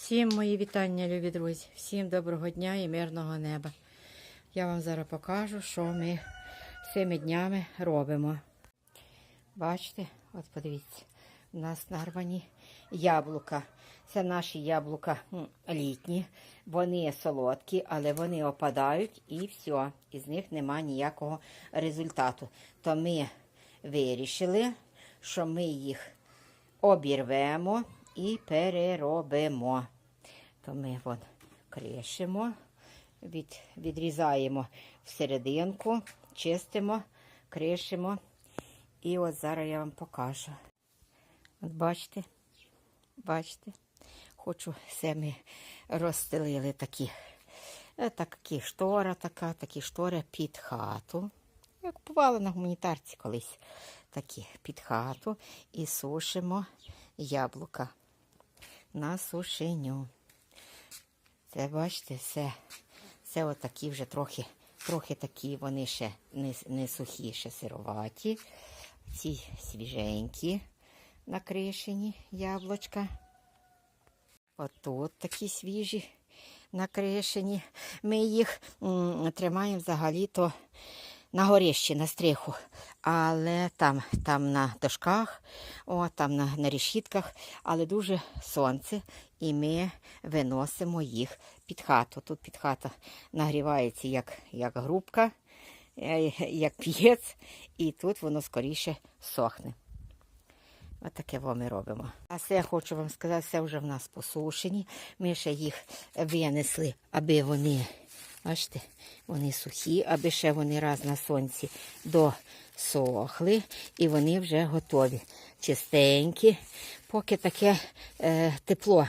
Всім мої вітання, любі друзі. Всім доброго дня і мирного неба. Я вам зараз покажу, що ми цими днями робимо. Бачите, от подивіться, у нас нарвані яблука. Це наші яблука літні. Вони солодкі, але вони опадають і все. Із них нема ніякого результату. То ми вирішили, що ми їх обірвемо і переробимо. То ми вон кришимо, від, відрізаємо всерединку, чистимо, кришимо. І от зараз я вам покажу. От бачите, бачите, хочу все ми розстелили такі. Е, Такі штора, така, такі штори під хату. Я купувала на гуманітарці колись такі під хату і сушимо яблука на сушеню. Це, бачите, все, це отакі вже трохи, трохи такі, вони ще не, не сухі, ще сироваті. Ці свіженькі накришені яблучка. Отут такі свіжі накришені. Ми їх тримаємо взагалі-то на горищі, на стриху. Але там, там на дошках, о, там на, на решітках, але дуже сонце, і ми виносимо їх під хату. Тут під хата нагрівається як, як грубка, е, як п'єць, і тут воно скоріше сохне. Ось таке во ми робимо. А це я хочу вам сказати, це вже в нас посушені. Ми ще їх винесли, аби вони, бачите, вони сухі, аби ще вони раз на сонці досохли, і вони вже готові. Чистенькі, поки таке е, тепло.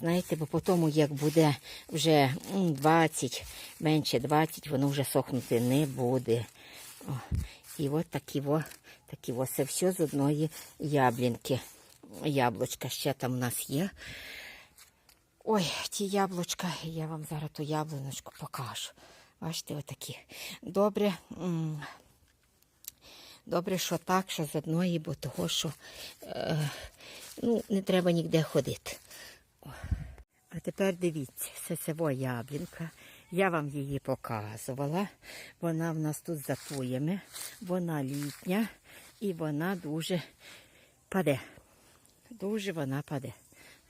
Знаєте, бо потім, як буде вже 20, менше 20, воно вже сохнути не буде. О, і от такі во, такі во, це все з одної яблінки. Яблучка ще там у нас є. Ой, ті яблучка, я вам зараз ту яблуночку покажу. Бачите, отакі. Добре, добре, що так, що з одної, бо того, що е, ну, не треба ніде ходити. А тепер дивіться, це цево яблінка. Я вам її показувала. Вона в нас тут за туями. Вона літня і вона дуже паде. Дуже вона паде.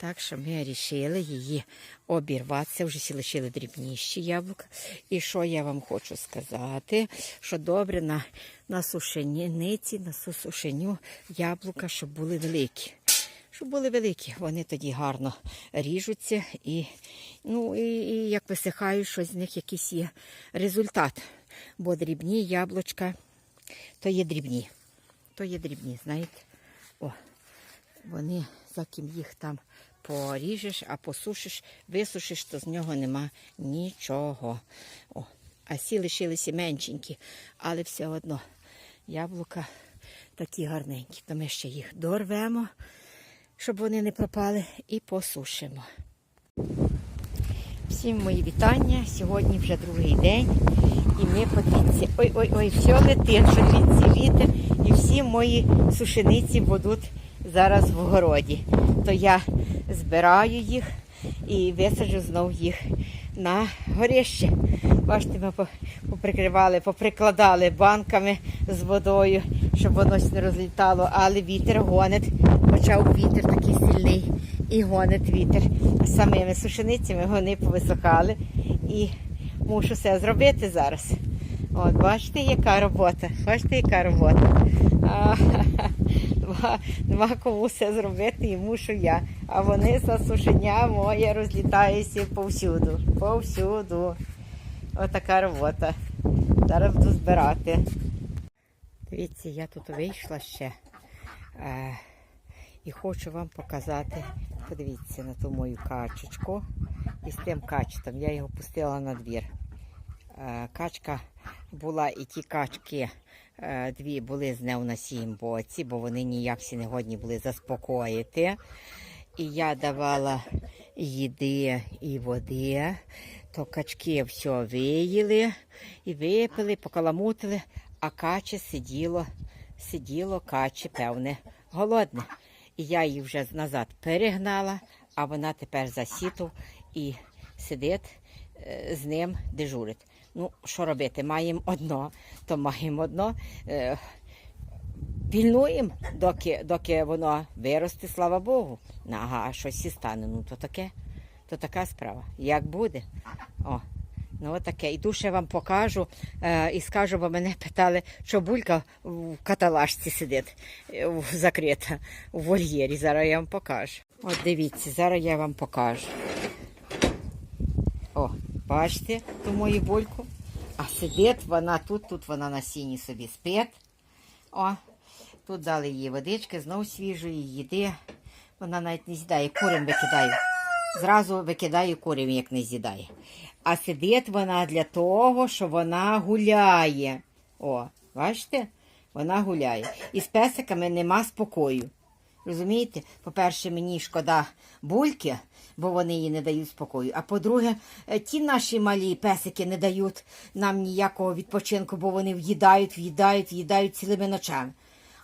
Так що ми вирішили її обірватися, вже всі лишили дрібніші яблука. І що я вам хочу сказати, що добре на, на сушениці, на сушеню яблука, щоб були великі. Щоб були великі, вони тоді гарно ріжуться і, ну, і, і як висихають, що з них якийсь є результат. Бо дрібні яблучка, то є дрібні. То є дрібні, знаєте. О, вони, за ким їх там поріжеш, а посушиш, висушиш, то з нього нема нічого. О, а сі лишилися меншенькі, але все одно яблука такі гарненькі. То ми ще їх дорвемо, щоб вони не пропали, і посушимо. Всім мої вітання. Сьогодні вже другий день. І ми подивіться. Ой-ой-ой, все летить, звідси вітер. І всі мої сушениці будуть зараз в городі. То я збираю їх і висаджу знов їх на горище. Бачите, ми поприкривали, поприкладали банками з водою, щоб воно не розлітало, але вітер гонить. Почав вітер такий сильний і гонить вітер. Самими сушеницями вони повисохали і мушу все зробити зараз. От, бачите, яка робота. Бачите, яка робота. А, нема кому все зробити і мушу я. А вони за сушення моє розлітаються повсюду. Повсюду. Отака робота. Зараз буду збирати. Дивіться, я тут вийшла ще. Е, і хочу вам показати. Подивіться на ту мою качечку. І з тим качетом. Я його пустила на двір. Е, Качка була і ті качки дві були з нею на сім боці, бо вони ніяк всі не годні були заспокоїти. І я давала їди і води, то качки все виїли і випили, покаламутили, а каче сиділо, сиділо каче, певне, голодне. І я її вже назад перегнала, а вона тепер за сіту і сидить е, з ним дежурить. Ну, що робити? Маємо одно, то маємо одно. Е, Пільнуємо, доки, доки воно виросте, слава Богу. Ага, а щось і стане. Ну, то таке, то така справа. Як буде? О, ну отаке. Іду ще вам покажу е, і скажу, бо мене питали, що булька в каталажці сидить е, в- закрита у вольєрі. Зараз я вам покажу. От дивіться, зараз я вам покажу. О, бачите ту мою бульку? А сидить вона тут, тут вона на сіні собі спить. О, тут дали їй водички, знов свіжої їди. Вона навіть не з'їдає, курям викидаю. Зразу викидаю курям, як не з'їдає. А сидить вона для того, що вона гуляє. О, бачите? Вона гуляє. І з песиками нема спокою. Розумієте? По-перше, мені шкода бульки, бо вони їй не дають спокою. А по-друге, е, ті наші малі песики не дають нам ніякого відпочинку, бо вони в'їдають, в'їдають, в'їдають цілими ночами.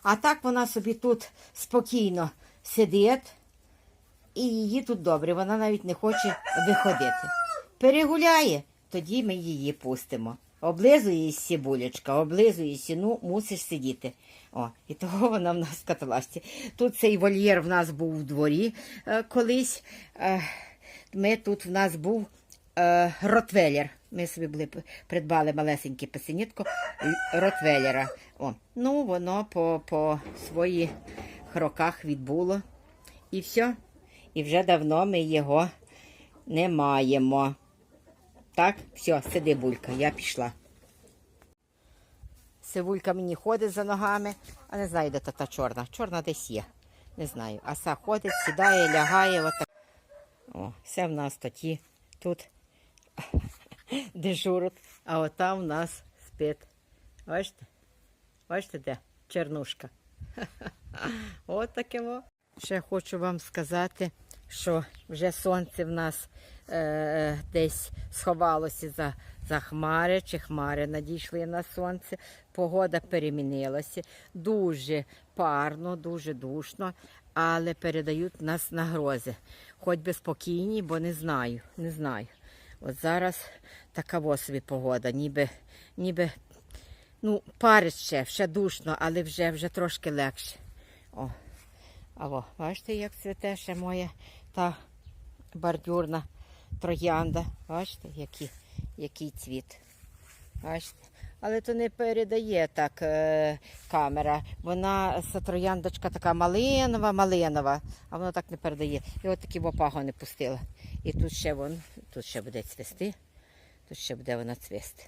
А так вона собі тут спокійно сидить, і її тут добре, вона навіть не хоче виходити. Перегуляє, тоді ми її пустимо. Облизуєшся, булечка, облизуєшся, ну мусиш сидіти. О, і того вона в нас в каталажці. Тут цей вольєр в нас був у дворі е, колись. Е, ми тут в нас був е, ротвелер. Ми собі були, придбали малесеньке песенітко л- ротвелера. О, ну, воно по, по своїх роках відбуло. І все. І вже давно ми його не маємо. Так, все, сиди, булька, я пішла. Сивулька мені ходить за ногами, а не знаю, де та, та чорна. Чорна десь є. Не знаю. Аса ходить, сідає, лягає. Отак. О, все в нас тоді тут дежурить, а отам в нас спить. Бачите? Бачите, де? Чернушка. От таке. Ще хочу вам сказати, що вже сонце в нас е, десь сховалося за, за хмари, чи хмари надійшли на сонце. Погода перемінилася. Дуже парно, дуже душно, але передають нас на грози. Хоч би спокійні, бо не знаю, не знаю. От зараз така собі погода, ніби, ніби Ну, парить ще, ще душно, але вже, вже трошки легше. О. А во, бачите, як цвіте ще моя та бордюрна троянда. Бачите, який, який цвіт. Бачите? Але то не передає так е, камера. Вона трояндочка така малинова, малинова, а воно так не передає. І от такі вопаго не пустила. І тут ще вон, тут ще буде цвісти, тут ще буде вона цвісти.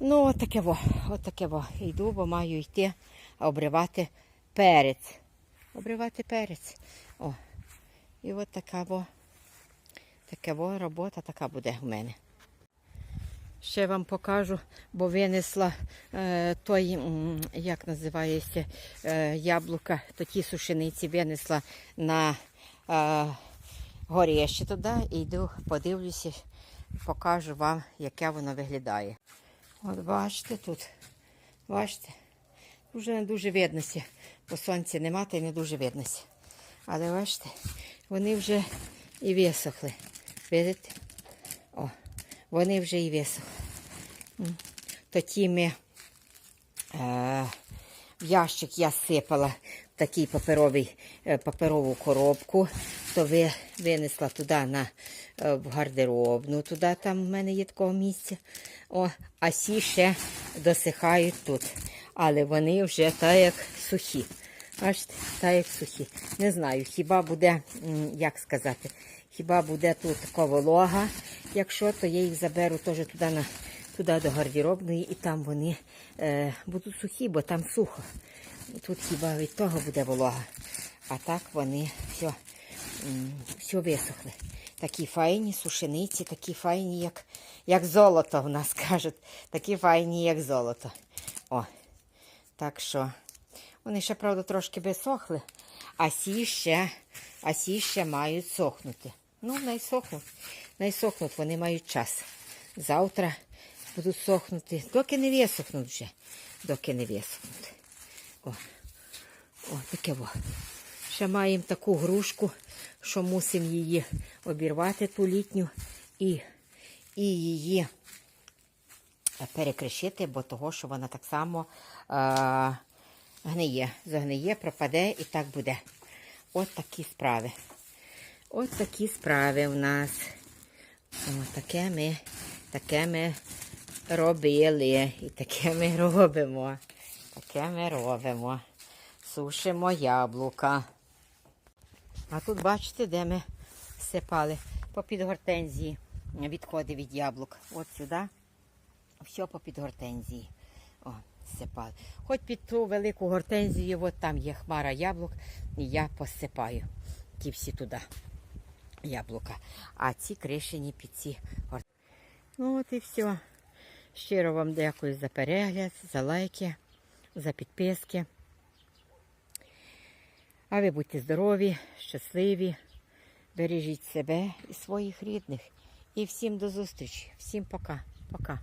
Ну, от таке во, от таке во. Йду, бо маю йти обривати перець. Обривати перець. О. І от така во, таке во робота така буде в мене. Ще вам покажу, бо винесла е, той, як називається, е, яблука, то ті сушениці винесла на е, горіще туди і йду, подивлюся, покажу вам, яке воно виглядає. От бачите тут, бачите, вже не дуже виднося, бо сонця нема, та й не дуже виднося. Але бачите, вони вже і висохли. Видите? О, вони вже і висохли. М. То ті ми е, в ящик я сипала такий паперовий, е, паперову коробку, то ви, винесла туди на, е, в гардеробну, туди там в мене є такого місця. О, а сі ще досихають тут. Але вони вже так як сухі. Бачите, так як сухі. Не знаю, хіба буде, як сказати, хіба буде тут така волога. Якщо, то я їх заберу теж туди, на, туди до гардеробної і там вони е, будуть сухі, бо там сухо. Тут хіба від того буде волога. А так вони все, все висохли. Такі файні сушениці, такі файні, як, як золото в нас кажуть. Такі файні, як золото. О, так що вони ще, правда, трошки висохли, а сі ще, а сі ще мають сохнути. Ну, найсохнуть. Найсохнуть, вони мають час. Завтра будуть сохнути, доки не висохнуть вже. Доки не висохнуть. О, о, таке во. Ще маємо таку грушку, що мусимо її обірвати ту літню і, і її перекришити, бо того, що вона так само е, гниє. Загниє, пропаде і так буде. От такі справи. От такі справи в нас. О, таке ми, таке ми робили. І таке ми робимо. Таке ми робимо. Сушимо яблука. А тут бачите, де ми сипали попід гортензії. Відходи від яблук. От сюди. Все попід гортензії. О, сипали. Хоч під ту велику гортензію, от там є хмара яблук, і я посипаю ті всі туди яблука. А ці кришені під ці гортензії. Ну от і все. Щиро вам дякую за перегляд, за лайки, за підписки. А ви будьте здорові, щасливі, бережіть себе і своїх рідних. І всім до зустрічі. Всім пока. Пока.